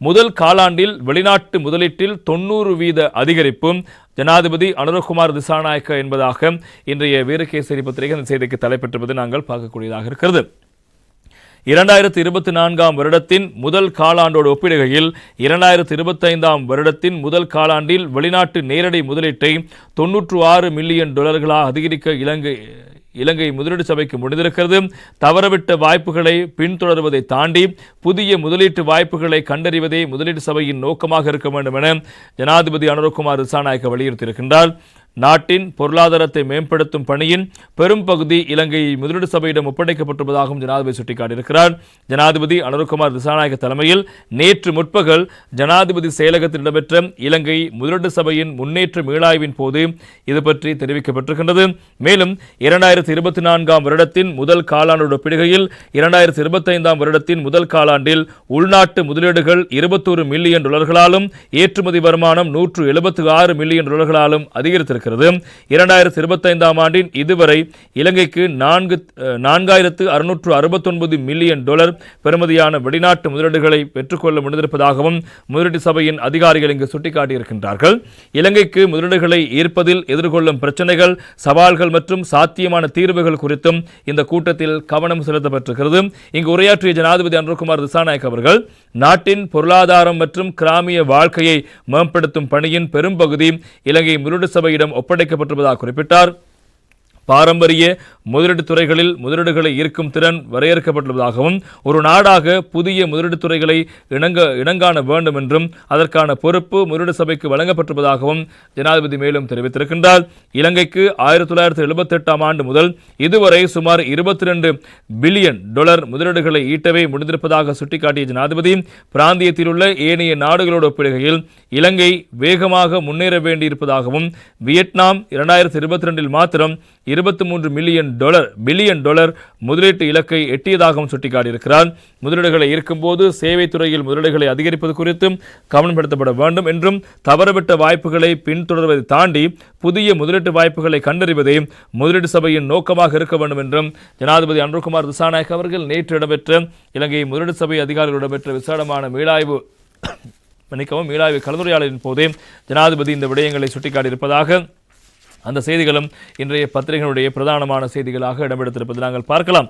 முதல் காலாண்டில் வெளிநாட்டு முதலீட்டில் தொண்ணூறு வீத அதிகரிப்பும் ஜனாதிபதி அனுரகுமார் திசாநாயக்க என்பதாக இன்றைய வீரகேசரி பத்திரிகை இந்த செய்திக்கு தலைப்பெற்றிருப்பது நாங்கள் பார்க்கக்கூடியதாக இருக்கிறது. இரண்டாயிரத்தி இருபத்தி நான்காம் வருடத்தின் முதல் காலாண்டோடு ஒப்பிடுகையில் இரண்டாயிரத்தி இருபத்தைந்தாம் வருடத்தின் முதல் காலாண்டில் வெளிநாட்டு நேரடி முதலீட்டை தொன்னூற்று ஆறு மில்லியன் டாலர்களாக அதிகரிக்க இலங்கை இலங்கை முதலீடு சபைக்கு முடிந்திருக்கிறது. தவறவிட்ட வாய்ப்புகளை பின்தொடர்வதை தாண்டி புதிய முதலீட்டு வாய்ப்புகளை கண்டறிவதே முதலீட்டு சபையின் நோக்கமாக இருக்க வேண்டும் என ஜனாதிபதி அனுரகுமார் ரிசாநாயக்க வலியுறுத்தியிருக்கின்றார். நாட்டின் பொருளாதாரத்தை மேம்படுத்தும் பணியின் பெரும் பகுதி இலங்கை முதலீடு சபையிடம் ஒப்படைக்கப்பட்டுள்ளதாகவும் ஜனாதிபதி சுட்டிக்காட்டியிருக்கிறார். ஜனாதிபதி அனுர்குமார் திசாநாயக தலைமையில் நேற்று முற்பகல் ஜனாதிபதி செயலகத்தில் இடம்பெற்ற இலங்கை முதலீடு சபையின் முன்னேற்ற மீளாய்வின் போது இது பற்றி தெரிவிக்கப்பட்டிருக்கின்றது. மேலும் இரண்டாயிரத்தி இருபத்தி நான்காம் வருடத்தின் முதல் காலாண்டு ஒப்பிடுகையில் இரண்டாயிரத்தி இருபத்தைந்தாம் வருடத்தின் முதல் காலாண்டில் உள்நாட்டு முதலீடுகள் இருபத்தோரு மில்லியன் டாலர்களாலும் ஏற்றுமதி வருமானம் நூற்று எழுபத்தி ஆறு மில்லியன் டாலர்களாலும் அதிகரித்திருக்கிறது. இருக்கிறது இரண்டாயிரத்தி இருபத்தைந்தாம் ஆண்டின் இதுவரை இலங்கைக்கு நான்கு நான்காயிரத்து அறுநூற்று அறுபத்தொன்பது மில்லியன் டாலர் பெறுமதியான வெளிநாட்டு முதலீடுகளை பெற்றுக்கொள்ள முடிந்திருப்பதாகவும் முதலீட்டு சபையின் அதிகாரிகள் இங்கு சுட்டிக்காட்டியிருக்கின்றார்கள். இலங்கைக்கு முதலீடுகளை ஈர்ப்பதில் எதிர்கொள்ளும் பிரச்சனைகள் சவால்கள் மற்றும் சாத்தியமான தீர்வுகள் குறித்தும் இந்த கூட்டத்தில் கவனம் செலுத்தப்பட்டிருக்கிறது. இங்கு உரையாற்றிய ஜனாதிபதி அன்ருகுமார் திசாநாயக் அவர்கள் நாட்டின் பொருளாதாரம் மற்றும் கிராமிய வாழ்க்கையை மேம்படுத்தும் பணியின் பெரும்பகுதி இலங்கை முதலீடு சபையிடம் ஒப்படைக்கப்பட்டிருப்பதாக குறிப்பிட்டார். பாரம்பரிய முதலீடு துறைகளில் முதலீடுகளை ஈர்க்கும் திறன் வரையறுக்கப்பட்டுள்ளதாகவும் ஒரு நாடாக புதிய முதலீடு துறைகளை இணங்க இணங்காண வேண்டும் என்றும் அதற்கான பொறுப்பு முதலீடு சபைக்கு வழங்கப்பட்டிருப்பதாகவும் ஜனாதிபதி மேலும் தெரிவித்திருக்கின்றார். இலங்கைக்கு ஆயிரத்தி தொள்ளாயிரத்தி எழுபத்தி எட்டாம் ஆண்டு முதல் இதுவரை சுமார் இருபத்தி ரெண்டு பில்லியன் டாலர் முதலீடுகளை ஈட்டவே முடிந்திருப்பதாக சுட்டிக்காட்டிய ஜனாதிபதி பிராந்தியத்தில் உள்ள ஏனைய நாடுகளோடு ஒப்பிடுகையில் இலங்கை வேகமாக முன்னேற வேண்டியிருப்பதாகவும் வியட்நாம் இரண்டாயிரத்தி இருபத்தி ரெண்டில் மாத்திரம் இருபத்தி மூன்று மில்லியன் டாலர் பில்லியன் டாலர் முதலீட்டு இலக்கை எட்டியதாகவும் சுட்டிக்காட்டியிருக்கிறார். முதலீடுகளை இருக்கும்போது சேவை துறையில் முதலீடுகளை அதிகரிப்பது குறித்தும் கவனப்படுத்தப்பட வேண்டும் என்றும் தவறவிட்ட வாய்ப்புகளை பின்தொடர்வதை தாண்டி புதிய முதலீட்டு வாய்ப்புகளை கண்டறிவதே முதலீட்டு சபையின் நோக்கமாக இருக்க வேண்டும் என்றும் ஜனாதிபதி அன்புகுமார் திசாநாயக் அவர்கள் நேற்று இடம்பெற்ற இலங்கை முதலீட்டு சபை அதிகாரிகள் இடம்பெற்ற விசாலமான மீளாய்வு மன்னிக்கவும் மீளாய்வு கலந்துரையாடலின் போதே ஜனாதிபதி இந்த விடயங்களை சுட்டிக்காட்டியிருப்பதாக அந்த செய்திகளும் இன்றைய பத்திரிகைகளுடைய பிரதானமான செய்திகளாக இடம்பெடுத்திருப்பது நாங்கள் பார்க்கலாம்.